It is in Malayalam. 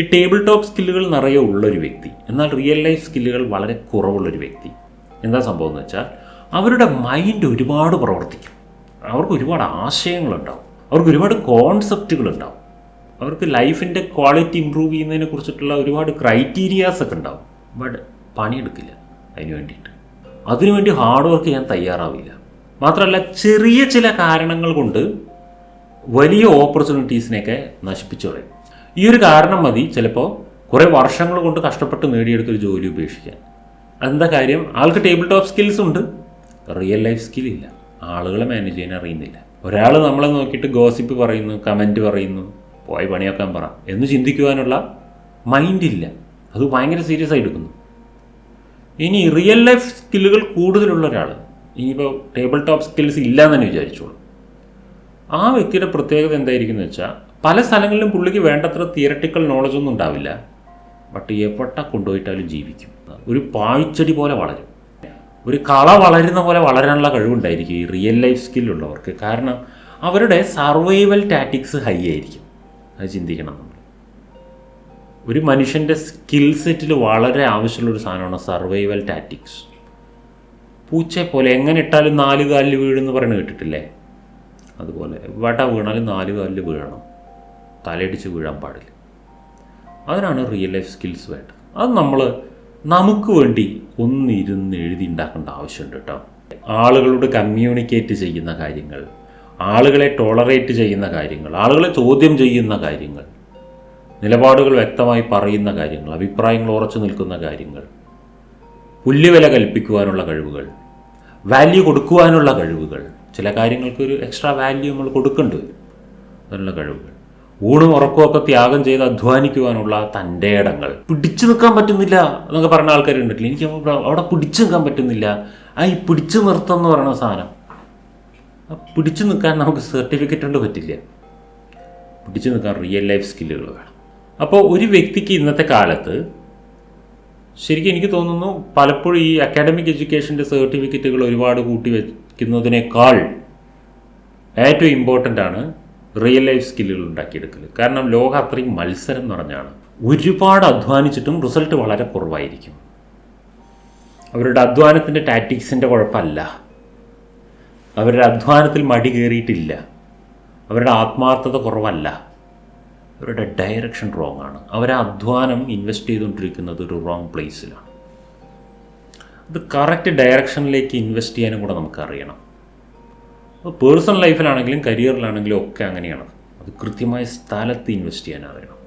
ഈ ടേബിൾ ടോപ്പ് സ്കില്ലുകൾ നിറയെ ഉള്ളൊരു വ്യക്തി. എന്നാൽ റിയൽ ലൈഫ് സ്കില്ലുകൾ വളരെ കുറവുള്ളൊരു വ്യക്തി. എന്താ സംഭവം എന്ന് വെച്ചാൽ അവരുടെ മൈൻഡ് ഒരുപാട് പ്രവർത്തിക്കും. അവർക്ക് ഒരുപാട് ആശയങ്ങളുണ്ടാവും. അവർക്ക് ഒരുപാട് കോൺസെപ്റ്റുകൾ ഉണ്ടാവും അവർക്ക് ലൈഫിന്റെ ക്വാളിറ്റി ഇമ്പ്രൂവ് ചെയ്യുന്നതിനെ കുറിച്ചിട്ടുള്ള ഒരുപാട് ക്രൈറ്റീരിയാസ് ഒക്കെ ഉണ്ടാവും. ബട്ട് പണിയെടുക്കില്ല അതിന് വേണ്ടിയിട്ട്. അതിനുവേണ്ടി ഹാർഡ് വർക്ക് ചെയ്യാൻ തയ്യാറാവില്ല. മാത്രമല്ല ചെറിയ ചില കാരണങ്ങൾ കൊണ്ട് വലിയ ഓപ്പർച്യൂണിറ്റീസിനെയൊക്കെ നശിപ്പിച്ചു കളയും. ഈ ഒരു കാരണം മതി. ചിലപ്പോൾ കുറേ വർഷങ്ങൾ കൊണ്ട് കഷ്ടപ്പെട്ട് നേടിയെടുത്തൊരു ജോലി ഉപേക്ഷിക്കാൻ. അതെന്താ കാര്യം? ആൾക്ക് ടേബിൾ ടോപ്പ് സ്കിൽസ് ഉണ്ട്. റിയൽ ലൈഫ് സ്കിൽ ഇല്ല. ആളുകളെ മാനേജ് ചെയ്യാൻ അറിയുന്നില്ല. ഒരാൾ നമ്മളെ നോക്കിയിട്ട് ഗോസിപ്പ് പറയുന്നു കമന്റ് പറയുന്നു പോയി പണിയാക്കാൻ പറ എന്ന് ചിന്തിക്കുവാനുള്ള ഇല്ല. അത് ഭയങ്കര സീരിയസ് ആയി എടുക്കുന്നു. ഇനി റിയൽ ലൈഫ് സ്കില്ലുകൾ കൂടുതലുള്ള ഒരാൾ ഇനിയിപ്പോൾ ടേബിൾ ടോപ്പ് സ്കിൽസ് ഇല്ല എന്ന് തന്നെ വിചാരിച്ചോളൂ. ആ വ്യക്തിയുടെ പ്രത്യേകത എന്തായിരിക്കും എന്ന് വെച്ചാൽ പല സ്ഥലങ്ങളിലും പുള്ളിക്ക് വേണ്ടത്ര തിയറട്ടിക്കൽ നോളജ് ഒന്നും ഉണ്ടാവില്ല. ബട്ട് എവിടെ കൊണ്ടുപോയിട്ടാലും ജീവിക്കും. ഒരു പാഴ്ച്ചെടി പോലെ വളരും. ഒരു കള വളരുന്ന പോലെ വളരാനുള്ള കഴിവുണ്ടായിരിക്കും ഈ റിയൽ ലൈഫ് സ്കില്ലുള്ളവർക്ക് കാരണം അവരുടെ സർവൈവൽ ടാറ്റിക്സ് ഹൈ ആയിരിക്കും. അത് ചിന്തിക്കണം നമ്മൾ. ഒരു മനുഷ്യന്റെ സ്കിൽ സെറ്റിൽ വളരെ ആവശ്യമുള്ള ഒരു സാധനമാണ് സർവൈവൽ ടാറ്റിക്സ് പൂച്ചയെ പോലെ എങ്ങനെ ഇട്ടാലും നാല് കാലിൽ വീഴുന്ന് പറയുന്നത് കേട്ടിട്ടില്ലേ? അതുപോലെ വട വീണാലും നാല് കാലിൽ വീഴണം. തലയിടിച്ച് വീഴാൻ പാടില്ല. അതിനാണ് റിയൽ ലൈഫ് സ്കിൽസ് വേണ്ടത്. അത് നമ്മൾ നമുക്ക് വേണ്ടി ഒന്നിരുന്ന് എഴുതി ഉണ്ടാക്കേണ്ട ആവശ്യമുണ്ട് കേട്ടോ. ആളുകളോട് കമ്മ്യൂണിക്കേറ്റ് ചെയ്യുന്ന കാര്യങ്ങൾ ആളുകളെ ടോളറേറ്റ് ചെയ്യുന്ന കാര്യങ്ങൾ ആളുകളെ ചോദ്യം ചെയ്യുന്ന കാര്യങ്ങൾ നിലപാടുകൾ വ്യക്തമായി പറയുന്ന കാര്യങ്ങൾ അഭിപ്രായങ്ങൾ ഉറച്ചു നിൽക്കുന്ന കാര്യങ്ങൾ പുല്ലുവില കൽപ്പിക്കുവാനുള്ള കഴിവുകൾ വാല്യൂ കൊടുക്കുവാനുള്ള കഴിവുകൾ ചില കാര്യങ്ങൾക്ക് ഒരു എക്സ്ട്രാ വാല്യൂ നമ്മൾ കൊടുക്കേണ്ടി. വരും അതിനുള്ള കഴിവുകൾ. ഊണും ഉറക്കമൊക്കെ ത്യാഗം ചെയ്ത് അധ്വാനിക്കുവാനുള്ള തന്റെ ഇടങ്ങൾ. പിടിച്ചു നിൽക്കാൻ പറ്റുന്നില്ല എന്നൊക്കെ പറഞ്ഞ ആൾക്കാരുണ്ടല്ലോ? എനിക്ക് അവിടെ പിടിച്ചു നിൽക്കാൻ പറ്റുന്നില്ല. ആ ഈ പിടിച്ചു നിർത്തം എന്ന് പറയുന്ന സാധനം. പിടിച്ചു നിൽക്കാൻ നമുക്ക് സർട്ടിഫിക്കറ്റ് കൊണ്ട് പറ്റില്ല. പിടിച്ചു നിൽക്കാൻ റിയൽ ലൈഫ് സ്കില്ലുകൾ വേണം. അപ്പോൾ ഒരു വ്യക്തിക്ക് ഇന്നത്തെ കാലത്ത് ശരിക്കും എനിക്ക് തോന്നുന്നു പലപ്പോഴും ഈ അക്കാഡമിക് എഡ്യൂക്കേഷന്റെ സർട്ടിഫിക്കറ്റുകൾ ഒരുപാട് കൂട്ടി വയ്ക്കുന്നതിനേക്കാൾ ഏറ്റവും ഇമ്പോർട്ടന്റ് ആണ് റിയൽ ലൈഫ് സ്കില്ലുകൾ ഉണ്ടാക്കിയെടുക്കൽ കാരണം ലോകം അത്രയും മത്സരം നിറഞ്ഞാണ് ഒരുപാട് അധ്വാനിച്ചിട്ടും റിസൾട്ട് വളരെ കുറവായിരിക്കും. അവരുടെ അധ്വാനത്തിന്റെ ടാറ്റിക്സിന്റെ കുഴപ്പമല്ല. അവരുടെ അധ്വാനത്തിൽ മടി കയറിയിട്ടില്ല. അവരുടെ ആത്മാർത്ഥത കുറവല്ല. അവരുടെ ഡയറക്ഷൻ റോങ് ആണ്. അവർ അധ്വാനം ഇൻവെസ്റ്റ് ചെയ്തുകൊണ്ടിരിക്കുന്നത് ഒരു റോങ് പ്ലേസിലാണ് അത് കറക്റ്റ് ഡയറക്ഷനിലേക്ക് ഇൻവെസ്റ്റ് ചെയ്യാനും കൂടെ നമുക്കറിയണം. അപ്പോൾ പേഴ്സണൽ ലൈഫിലാണെങ്കിലും കരിയറിലാണെങ്കിലും ഒക്കെ അങ്ങനെയാണ്. അത് കൃത്യമായ സ്ഥലത്ത് ഇൻവെസ്റ്റ് ചെയ്യാൻ അറിയണം